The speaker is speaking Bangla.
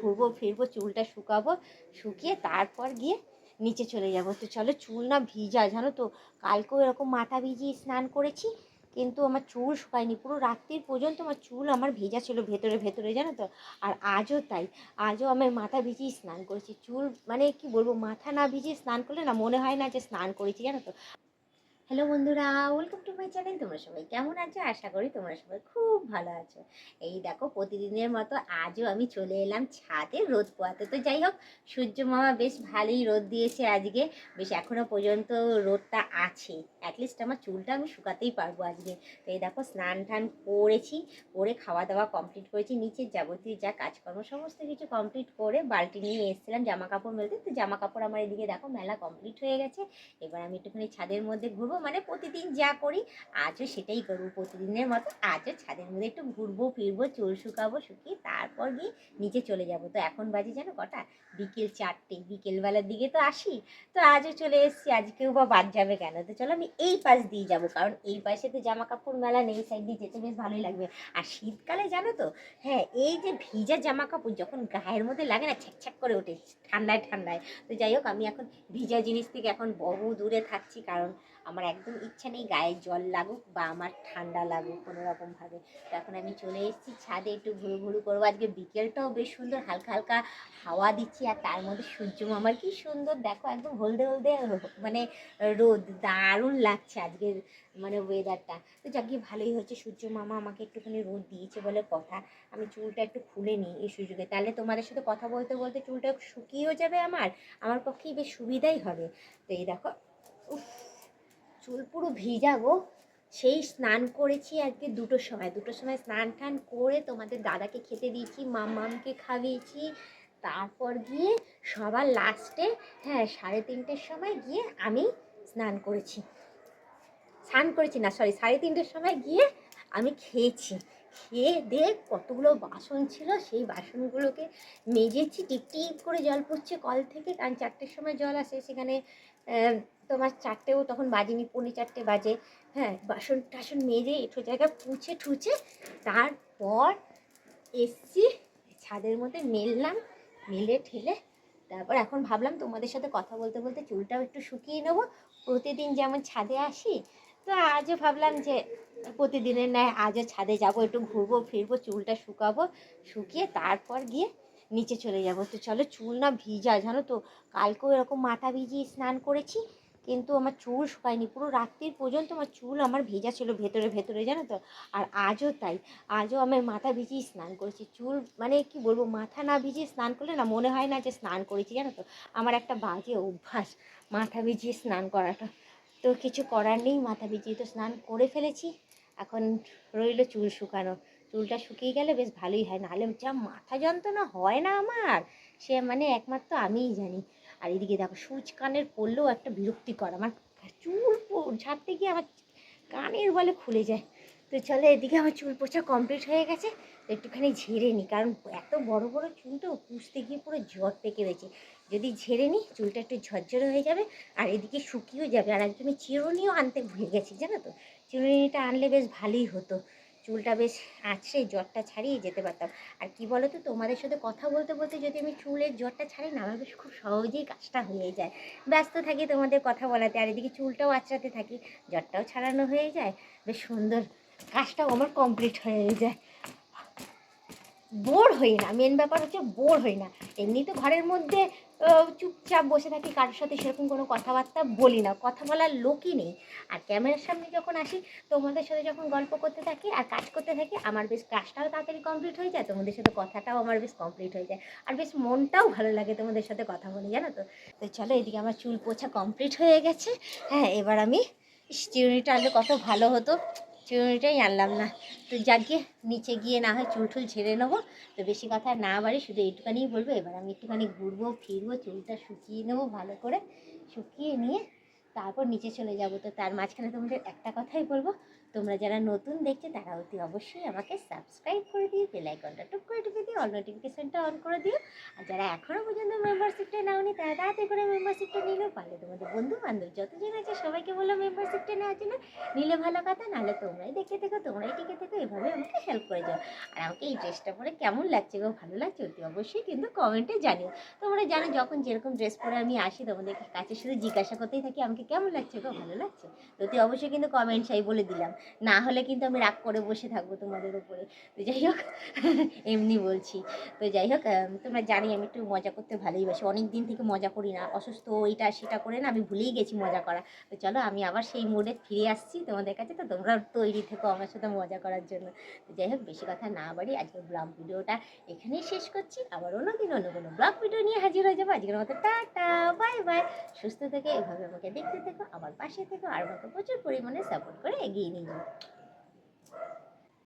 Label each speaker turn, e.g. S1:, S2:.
S1: ঘুরবো, ফিরবো, চুলটা শুকাবো, শুকিয়ে তারপর গিয়ে নিচে চলে যাব। তো চলো চুল না ভিজা, জানো তো? কালকেও এরকম মাথা ভিজিয়ে স্নান করেছি, কিন্তু আমার চুল শুকায়নি। পুরো রাত্রির পর্যন্ত আমার চুল আমার ভেজা ছিল ভেতরে ভেতরে, জানো তো? আর আজও তাই, আজও আমার মাথা ভিজিয়ে স্নান করেছি। চুল মানে কি বলব, মাথা না ভিজিয়ে স্নান করলে না মনে হয় না যে স্নান করেছি, জানো তো? হ্যালো বন্ধুরা। ওয়েলকাম টু মাই চ্যানেল তোমরা সবাই কেমন আছো? আশা করি তোমরা সবাই খুব ভালো আছো। এই দেখো, প্রতিদিনের মতো আজও আমি চলে এলাম ছাদে রোদ পোয়াতে। তো যাই হোক, সূর্য মামা বেশ ভালোই রোদ দিয়েছে আজকে। বেশ এখনও পর্যন্ত রোদটা আছে। অ্যাটলিস্ট আমার চুলটা আমি শুকাতেই পারব আজকে। তো এই দেখো, স্নান টান করেছি, করে খাওয়া দাওয়া কমপ্লিট করেছি। নিচের যাবতীয় যা কাজকর্ম, সমস্ত কিছু কমপ্লিট করে বালতি নিয়ে এসেছিলাম জামা কাপড় মেলতে। তো জামা কাপড় আমার এদিকে দেখো, মেলা কমপ্লিট হয়ে গেছে। এবার আমি একটুখানি ছাদের মধ্যে ঘুরবো। মানে প্রতিদিন যা করি, আজও সেটাই করব প্রতিদিনের মতো। আজও ছাদের মধ্যে একটু ঘুরবো, ফিরবো, চুল শুকাবো, শুকিয়ে তারপর গিয়ে নিচে চলে যাব। তো এখন বাজে জানো কটা? বিকেল চারটে। বিকেলবেলার দিকে তো আসি। তো আজও চলে এসেছি। আজকেও বা বাদ যাবে কেন? তো চলো আমি এই পাশ দিয়ে যাব। কারণ এই পাশে তো জামা কাপড় মেলা নেই সাইড দিয়ে যেতে বেশ ভালোই লাগবে। আর শীতকালে জানো তো হ্যাঁ এই যে ভিজা জামা কাপড় যখন গায়ের মধ্যে লাগে না ছ্যাক করে ওঠে, ঠান্ডায় ঠান্ডায়। তো যাই হোক, আমি এখন ভিজা জিনিস থেকে এখন বহু দূরে থাকছি। কারণ আমার একদম ইচ্ছা নেই গায়ে জল লাগুক বা আমার ঠান্ডা লাগুক কোনো রকমভাবে তো এখন আমি চলে এসেছি ছাদে একটু ঘুরু ঘুরু করব। আজকে বিকেলটাও বেশ সুন্দর, হালকা হালকা হাওয়া দিচ্ছি আর তার মধ্যে সূর্য মামার কি সুন্দর, দেখো একদম হলদে হলদে মানে রোদ, দারুণ লাগছে আজকের মানে ওয়েদারটা তো যাকে ভালোই হচ্ছে সূর্য মামা আমাকে একটুখানি রোদ দিয়েছে বলে কথা। আমি চুলটা একটু খুলে নিই এই সুযোগে। তাহলে তোমাদের সাথে কথা বলতে বলতে চুলটা শুকিয়েও যাবে আমার আমার পক্ষেই বেশ সুবিধাই হবে। তো এই দেখো, উফ। চুল পুরো ভিজা গো। সেই স্নান করেছি আজকে দুটোর সময়। দুটোর সময় স্নান টান করে তোমাদের দাদাকে খেতে দিয়েছি মামামকে খাইয়েছি। তারপর গিয়ে সবার লাস্টে হ্যাঁ সাড়ে তিনটের সময় গিয়ে আমি স্নান করেছি। স্নান করেছি না সরি সাড়ে তিনটের সময় গিয়ে আমি খেয়েছি। খেয়ে দিয়ে কতগুলো বাসন ছিল, সেই বাসনগুলোকে মেজেছি। টিপ করে জল পড়ছে কল থেকে, কারণ চারটের সময় জল আসে। সেখানে তোমার চারটেও তখন বাজেনি, পৌনে চারটে বাজে। হ্যাঁ বাসন টাসন মেজে এঠো জায়গায় পুছে ঠুছে তারপর এসছি, ছাদের মধ্যে মেললাম, মেলে ঠেলে তারপর এখন ভাবলাম তোমাদের সাথে কথা বলতে বলতে চুলটাও একটু শুকিয়ে নেব। প্রতিদিন যেমন ছাদে আসি, তো আজও ভাবলাম যে প্রতিদিনের ন্যায় আজও ছাদে যাব, একটু ঘুরবো, ফিরবো, চুলটা শুকাবো, শুকিয়ে তারপর গিয়ে নিচে চলে যাব। তো চলো চুল না ভিজা, জানো তো? কালকেও এরকম মাথা ভিজিয়ে স্নান করেছি, কিন্তু আমার চুল শুকায়নি। পুরো রাত্রির পর্যন্ত আমার চুল আমার ভেজা ছিল ভেতরে ভেতরে, জানো তো? আর আজও তাই, আজও আমার মাথা ভিজিয়ে স্নান করেছি। চুল মানে কি বলব, মাথা না ভিজিয়ে স্নান করলে না মনে হয় না যে স্নান করেছি, জানো তো? আমার একটা বাজে অভ্যাস, মাথা ভিজিয়ে স্নান করাটা। তো কিছু করার নেই, মাথা ভিজিয়ে তো স্নান করে ফেলেছি। এখন রইল চুল শুকানো। চুলটা শুকিয়ে গেলে বেশ ভালোই হয়, নাহলে যা মাথা যন্ত্রণা হয় না আমার, সে মানে একমাত্র আমিই জানি। আর এদিকে দেখো, সুচ কানের পড়লেও একটা বিরক্তিকর, আমার চুল ঝাড়তে গিয়ে আমার কানের বলে খুলে যায়। তো চলো এদিকে আমার চুল পোছা কমপ্লিট হয়ে গেছে, তো একটুখানি ঝেড়ে নিই, কারণ এত বড় বড় চুল তো পুষতে গিয়ে পুরো জ্বর পেকে রয়েছে যদি ঝেড়ে নিই, চুলটা একটু ঝরঝরে হয়ে যাবে, আর এদিকে শুকিয়েও যাবে, আর আমি চিরুনিও আনতে ভুলে গেছি, জানো তো? চিরুনিটা আনলে বেশ ভালোই হতো। চুলটা বেশ আছড়ে জ্বরটা ছাড়িয়ে যেতে পারতাম। আর কি বলো তো তোমাদের সাথে কথা বলতে বলতে যদি আমি চুলের জ্বরটা ছাড়ি না, আমার বেশ খুব সহজেই কাজটা হয়ে যায়। ব্যস্ত থাকি তোমাদের কথা বলাতে, আর এদিকে চুলটাও আঁচড়াতে থাকি। জ্বরটাও ছাড়ানো হয়ে যায়, বেশ সুন্দর কাজটাও আমার কমপ্লিট হয়ে যায়। বোর হই না মেন ব্যাপার হচ্ছে বোর হই না। এমনি তো ঘরের মধ্যে চুপচাপ বসে থাকি, কারোর সাথে সেরকম কোনো কথাবার্তা বলি না, কথা বলার লোকই নেই। আর ক্যামেরার সামনে যখন আসি, তোমাদের সাথে যখন গল্প করতে থাকি আর কাজ করতে থাকি, আমার বেশ কাজটাও তাড়াতাড়ি কমপ্লিট হয়ে যায়, তোমাদের সাথে কথাটাও আমার বেশ কমপ্লিট হয়ে যায়। আর বেশ মনটাও ভালো লাগে তোমাদের সাথে কথা বলে, জানো তো? তো চলো, এদিকে আমার চুল পোছা কমপ্লিট হয়ে গেছে। হ্যাঁ এবার আমি চিরুনিটা আনলে কত ভালো হতো। চিরুনিটাই আনলাম না। তো যাকে নিচে গিয়ে না হয় চুল ছেড়ে নেব, তো বেশি কথা না বাড়ি শুধু এইটুখানেই বলব। এবার আমি একটুখানি ঘুরবো, ফিরবো, চুলটা শুকিয়ে নেব ভালো করে, শুকিয়ে নিয়ে তারপর নিচে চলে যাব। তো তার মাঝখানে তোমাদের একটা কথাই বলব, তোমরা যারা নতুন দেখছ তারা অতি অবশ্যই আমাকে সাবস্ক্রাইব করে দিও বেল আইকনটা টুক করে টিপে দিও অল নোটিফিকেশনটা অন করে দিও। আর যারা এখনও পর্যন্ত মেম্বারশিপটা নাওনি তারা তাড়াতাড়ি করে মেম্বারশিপটা নিলেও পারলে তোমাদের বন্ধু বান্ধব যতজন আছে সবাইকে বলো মেম্বারশিপটা নেওয়ার জন্য। নিলে ভালো কথা নাহলে তোমরাই দেখে থেকো, তোমরাই টিকে থেকো, এভাবে আমাকে হেল্প করে যাও। আর আমাকে এই ড্রেসটা পরে কেমন লাগছে গো, ভালো লাগছে? অতি অবশ্যই কিন্তু কমেন্টে জানিও। তোমরা জানো যখন যেরকম ড্রেস পরে আমি আসি তোমাদের কাছে শুধু জিজ্ঞাসা করতেই থাকি, আমাকে কেমন লাগছে গো? ভালো লাগছে? তো অতি অবশ্যই কিন্তু কমেন্ট চাই বলে দিলাম। না হলে কিন্তু আমি রাগ করে বসে থাকব তোমাদের উপরে। তো যাই হোক, এমনি বলছি। তো যাই হোক তোমরা জানি আমি একটু মজা করতে ভালোই বাসি অনেক দিন থেকে মজা করি না। অসুস্থ, এইটা সেটা করে না, আমি ভুলেই গেছি মজা করা। তো চলো, আমি আবার সেই মোডে ফিরে আসছি তোমাদের কাছে। তো তোমরা তৈরি থেকো আমার সাথে মজা করার জন্য। তো যাই হোক, বেশি কথা না বাড়ি আজকে ব্লগ ভিডিওটা এখানেই শেষ করছি। আবার অন্য দিন, অন্য কোনো ব্লগ ভিডিও নিয়ে হাজির হয়ে যাব। আজকের মতো টাটা বাই বাই সুস্থ থেকে এভাবে আমাকে দেখতে থেকো আমার পাশে থেকো আর আমাকে প্রচুর পরিমাণে সাপোর্ট করে এগিয়ে নিয়ে যাও।